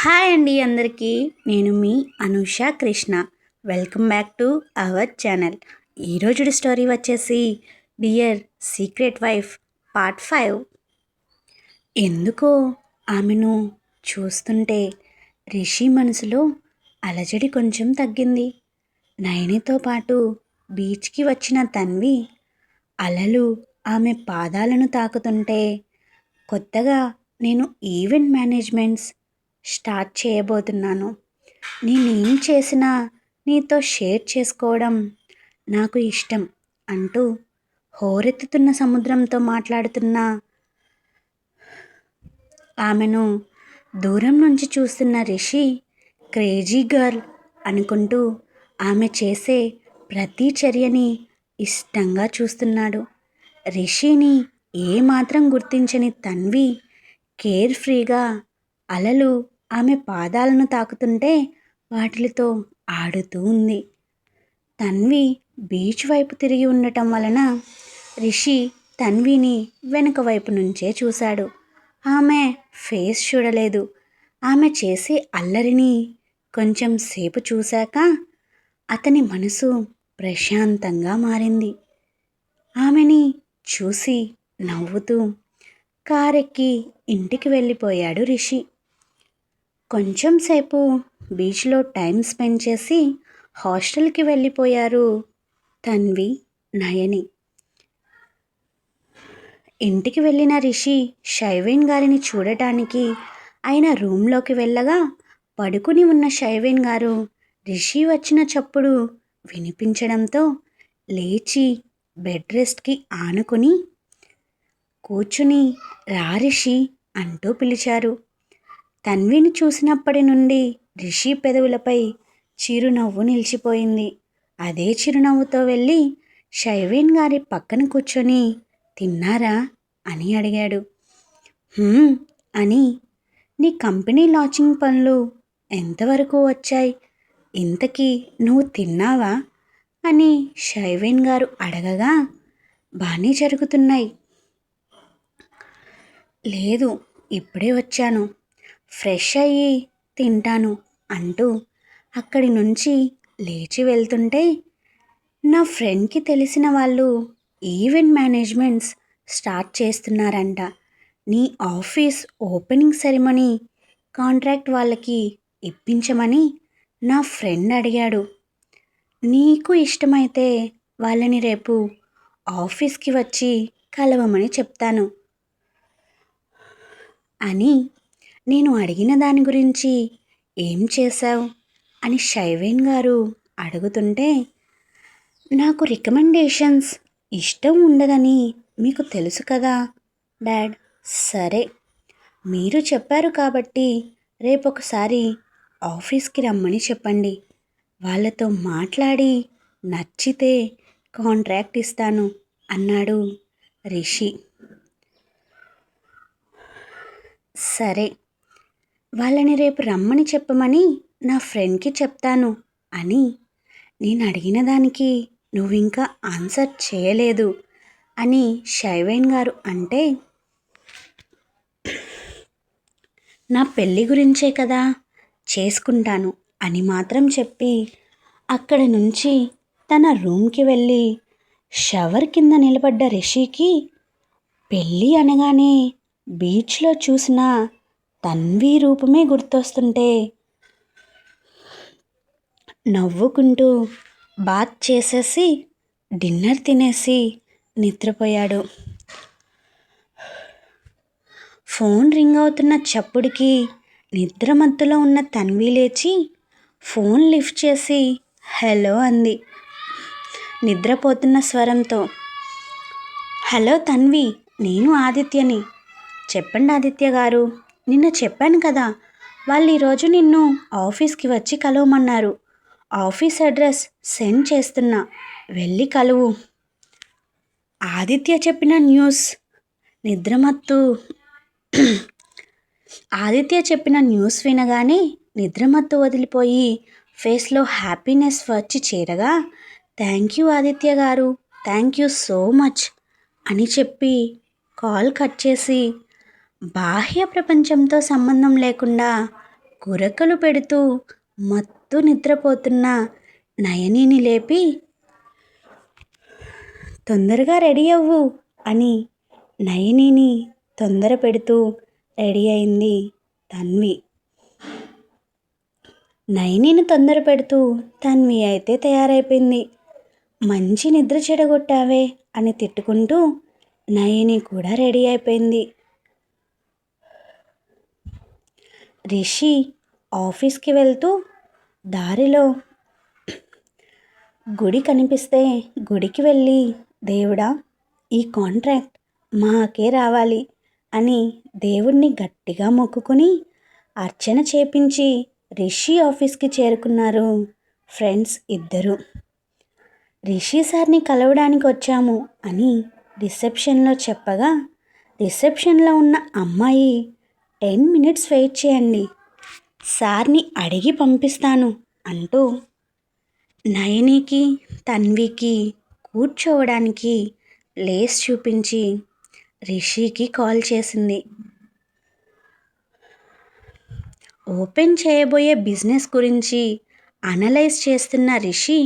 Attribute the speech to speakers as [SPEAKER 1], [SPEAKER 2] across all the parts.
[SPEAKER 1] Hi అండి అందరికీ. నేను మీ Anusha Krishna. Welcome back to our channel. ఈరోజు స్టోరీ వచ్చేసి dear secret wife part five. ఎందుకో ఆమెను చూస్తుంటే రిషి మనసులో అలజడి కొంచెం తగ్గింది. నయనితో పాటు బీచ్కి వచ్చిన తన్వి అలలు ఆమె పాదాలను తాకుతుంటే కొత్తగా నేను ఈవెంట్ మేనేజ్మెంట్స్ స్టార్ట్ చేయబోతున్నాను. నేనేం చేసినా నీతో షేర్ చేసుకోవడం నాకు ఇష్టం అంటూ హోరెత్తుతున్న సముద్రంతో మాట్లాడుతున్న ఆమెను దూరం నుంచి చూస్తున్న రిషి క్రేజీ గర్ల్ అనుకుంటూ ఆమె చేసే ప్రతి చర్యని ఇష్టంగా చూస్తున్నాడు. రిషిని ఏమాత్రం గుర్తించని తన్వి కేర్ ఫ్రీగా అలలు ఆమె పాదాలను తాకుతుంటే వాటితో ఆడుతూ ఉంది. తన్వి బీచ్ వైపు తిరిగి ఉండటం వలన రిషి తన్విని వెనుక వైపు నుంచే చూశాడు. ఆమె ఫేస్ చూడలేదు. ఆమె చేసే అల్లరిని కొంచెం సేపు చూశాక అతని మనసు ప్రశాంతంగా మారింది. ఆమెని చూసి నవ్వుతూ కారెక్కి ఇంటికి వెళ్ళిపోయాడు రిషి. కొంచెం సేపు బీచ్లో టైం స్పెండ్ చేసి హాస్టల్కి వెళ్ళిపోయారు తన్వి నయని. ఇంటికి వెళ్ళిన రిషి షైవేన్ గారిని చూడటానికి ఆయన రూమ్లోకి వెళ్ళగా పడుకుని ఉన్న షైవేన్ గారు రిషి వచ్చిన చప్పుడు వినిపించడంతో లేచి బెడ్ రెస్ట్కి ఆనుకుని కూర్చుని రా రిషి అంటూ పిలిచారు. తన్విని చూసినప్పటి నుండి రిషి పెదవులపై చిరునవ్వు నిలిచిపోయింది. అదే చిరునవ్వుతో వెళ్ళి షైవేన్ గారి పక్కన కూర్చొని తిన్నారా అని అడిగాడు. అని. నీ కంపెనీ లాచింగ్ పనులు ఎంతవరకు వచ్చాయి? ఇంతకీ నువ్వు తిన్నావా? అని షైవేన్ గారు అడగగా బాగానే జరుగుతున్నాయి. లేదు ఇప్పుడే వచ్చాను. ఫ్రెష్ అయ్యి తింటాను అంటూ అక్కడి నుంచి లేచి వెళ్తుంటే నా ఫ్రెండ్కి తెలిసిన వాళ్ళు ఈవెంట్ మేనేజ్మెంట్స్ స్టార్ట్ చేస్తున్నారంట. నీ ఆఫీస్ ఓపెనింగ్ సెరమనీ కాంట్రాక్ట్ వాళ్ళకి ఇప్పించమని నా ఫ్రెండ్ అడిగాడు. నీకు ఇష్టమైతే వాళ్ళని రేపు ఆఫీస్కి వచ్చి కలవమని చెప్తాను అని నేను అడిగిన దాని గురించి ఏం చేశావు? అని షైవేన్ గారు అడుగుతుంటే నాకు రికమెండేషన్స్ ఇష్టం ఉండదని మీకు తెలుసు కదా డాడ్. సరే మీరు చెప్పారు కాబట్టి రేపు ఒకసారి ఆఫీస్కి రమ్మని చెప్పండి. వాళ్ళతో మాట్లాడి నచ్చితే కాంట్రాక్ట్ ఇస్తాను అన్నాడు రిషి. సరే వాళ్ళని రేపు రమ్మని చెప్పమని నా ఫ్రెండ్కి చెప్తాను అని నేను అడిగిన దానికి నువ్వు ఇంకా ఆన్సర్ చేయలేదు అని షైవేన్ గారు అంటే నా పెళ్ళి గురించే కదా చేసుకుంటాను అని మాత్రం చెప్పి అక్కడ నుంచి తన రూమ్కి వెళ్ళి షవర్ కింద నిలబడ్డ రిషికి పెళ్ళి అనగానే బీచ్లో చూసిన తన్వి రూపమే గుర్తొస్తుంటే నవ్వుకుంటూ బాత్ చేసేసి డిన్నర్ తినేసి నిద్రపోయాడు. ఫోన్ రింగ్ అవుతున్న చప్పుడికి నిద్ర మత్తులో ఉన్న తన్వి లేచి ఫోన్ లిఫ్ట్ చేసి హలో అంది. నిద్రపోతున్న స్వరంతో హలో తన్వి నేను ఆదిత్యని. చెప్పండి ఆదిత్య గారు. నిన్న చెప్పాను కదా వాళ్ళు ఈరోజు నిన్ను ఆఫీస్కి వచ్చి కలవమన్నారు. ఆఫీస్ అడ్రస్ సెండ్ చేస్తున్నా. వెళ్ళి కలువు. ఆదిత్య చెప్పిన న్యూస్ నిద్రమత్తు. ఆదిత్య చెప్పిన న్యూస్ వినగానే నిద్రమత్తు వదిలిపోయి ఫేస్లో హ్యాపీనెస్ వచ్చి చేరగా థ్యాంక్ యూ ఆదిత్య గారు. థ్యాంక్ యూ సో మచ్ అని చెప్పి కాల్ కట్ చేసి బాహ్య ప్రపంచంతో సంబంధం లేకుండా కురకలు పెడుతూ మత్తు నిద్రపోతున్న నయనిని లేపి తొందరగా రెడీ అవ్వు అని నయనిని తొందర పెడుతూ రెడీ అయింది తన్వి. నయనిని తొందర పెడుతూ తన్వి అయితే తయారైపోయింది. మంచి నిద్ర చెడగొట్టావే అని తిట్టుకుంటూ నయని కూడా రెడీ అయిపోయింది. రిషి ఆఫీస్కి వెళ్తూ దారిలో గుడి కనిపిస్తే గుడికి వెళ్ళి దేవుడా ఈ కాంట్రాక్ట్ మాకే రావాలి అని దేవుణ్ణి గట్టిగా మొక్కుకుని అర్చన చేపించి రిషి ఆఫీస్కి చేరుకున్నారు ఫ్రెండ్స్ ఇద్దరు. రిషి సార్ని కలవడానికి వచ్చాము అని రిసెప్షన్లో చెప్పగా రిసెప్షన్లో ఉన్న అమ్మాయి టెన్ మినిట్స్ వెయిట్ చేయండి. సార్ని అడిగి పంపిస్తాను అంటూ నయనికి తన్వికి కూర్చోవడానికి ప్లేస్ చూపించి రిషికి కాల్ చేసింది. ఓపెన్ చేయబోయే బిజినెస్ గురించి అనలైజ్ చేస్తున్న రిషి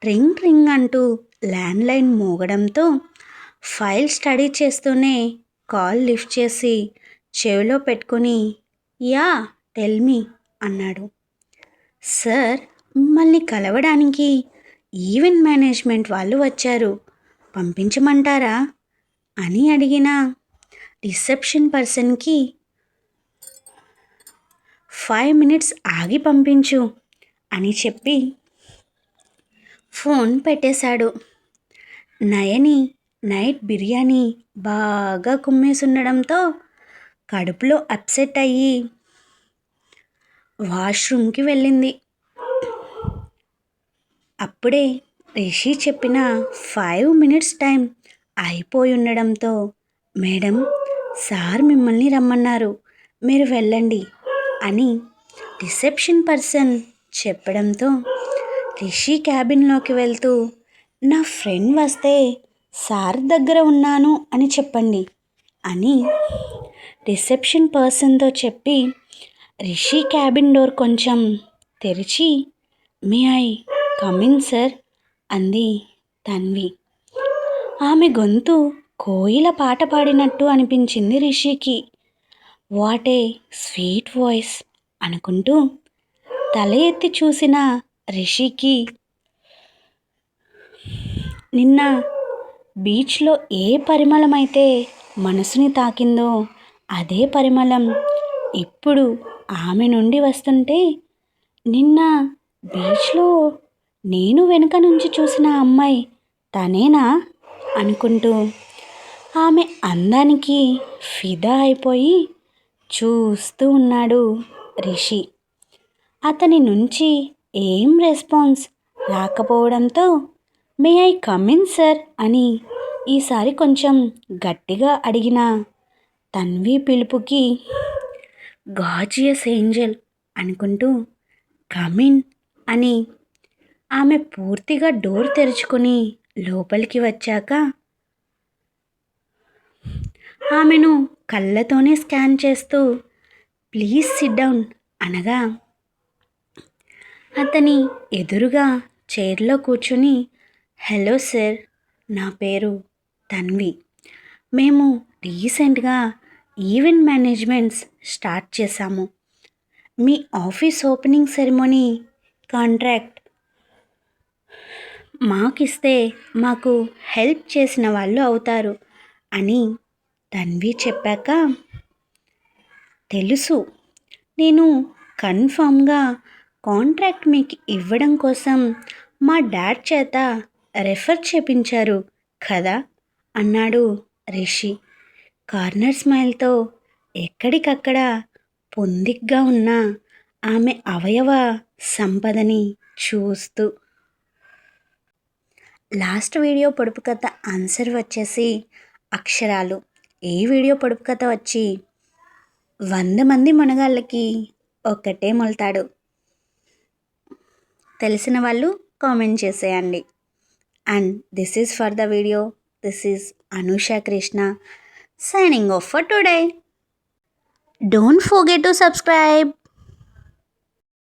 [SPEAKER 1] ట్రింగ్ ట్రింగ్ అంటూ ల్యాండ్లైన్ మోగడంతో ఫైల్ స్టడీ చేస్తూనే కాల్ లిఫ్ట్ చేసి చెవిలో పెట్టుకుని యా టెల్ మీ అన్నాడు. సార్ మిమ్మల్ని కలవడానికి ఈవెంట్ మేనేజ్మెంట్ వాళ్ళు వచ్చారు. పంపించమంటారా? అని అడిగిన రిసెప్షన్ పర్సన్కి ఫైవ్ మినిట్స్ ఆగి పంపించు అని చెప్పి ఫోన్ పెట్టేశాడు. నయని నైట్ బిర్యానీ బాగా కుమ్మేసుండడంతో కడుపులో అప్సెట్ అయ్యి వాష్రూమ్కి వెళ్ళింది. అప్పుడే రిషి చెప్పిన ఫైవ్ మినిట్స్ టైం అయిపోయి ఉండడంతో మేడం సార్ మిమ్మల్ని రమ్మన్నారు మీరు వెళ్ళండి అని రిసెప్షన్ పర్సన్ చెప్పడంతో రిషి క్యాబిన్లోకి వెళ్తూ నా ఫ్రెండ్ వస్తే సార్ దగ్గర ఉన్నాను అని చెప్పండి అని రిసెప్షన్ పర్సన్తో చెప్పి రిషి క్యాబిన్ డోర్ కొంచెం తెరిచి మీ ఐ కమిన్ సార్ అంది తన్వి. ఆమె గొంతు కోయిల పాట పాడినట్టు అనిపించింది రిషికి. వాట్ ఏ స్వీట్ వాయిస్ అనుకుంటూ తల ఎత్తి చూసిన రిషికి నిన్న బీచ్లో ఏ పరిమళం అయితే మనసుని తాకిందో అదే పరిమళం. ఇప్పుడు ఆమె నుండి వస్తుంటే నిన్న బీచ్లో నేను వెనుక నుంచి చూసిన అమ్మాయి తనేనా అనుకుంటూ ఆమె అందానికి ఫిదా అయిపోయి చూస్తూ ఉన్నాడు రిషి. అతని నుంచి ఏం రెస్పాన్స్ రాకపోవడంతో మే ఐ కమిన్ సార్ అని ఈసారి కొంచెం గట్టిగా అడిగిన తన్వి పిలుపుకి గాజియస్ ఏంజల్ అనుకుంటూ కమిన్ అని ఆమె పూర్తిగా డోర్ తెరుచుకొని లోపలికి వచ్చాక ఆమెను కళ్ళతోనే స్కాన్ చేస్తూ ప్లీజ్ సిట్ డౌన్ అనగా అతని ఎదురుగా చైర్లో కూర్చుని హలో సార్ నా పేరు తన్వి. మేము రీసెంట్గా ఈవెంట్ మేనేజ్మెంట్స్ స్టార్ట్ చేశాము. మీ ఆఫీస్ ఓపెనింగ్ సెరమోనీ కాంట్రాక్ట్ మాకిస్తే మాకు హెల్ప్ చేసిన వాళ్ళు అవుతారు అని తన్వి చెప్పాక తెలుసు. నేను కన్ఫామ్గా కాంట్రాక్ట్ మీకు ఇవ్వడం కోసం మా డాడ్ చేత రెఫర్ చేపించారు కదా అన్నాడు రిషి. కార్నర్ స్మైల్తో ఎక్కడికక్కడ పొందిగ్గా ఉన్న ఆమె అవయవ సంపదని చూస్తూ. లాస్ట్ వీడియో పొడుపు కథ ఆన్సర్ వచ్చేసి అక్షరాలు. ఈ వీడియో పొడుపు కథ వచ్చి వంద మంది మునగాళ్ళకి ఒక్కటే మొలతాడు. తెలిసిన వాళ్ళు కామెంట్ చేసేయండి. And this is for the video. This is Anusha Krishna. Signing off for today. Don't forget to subscribe.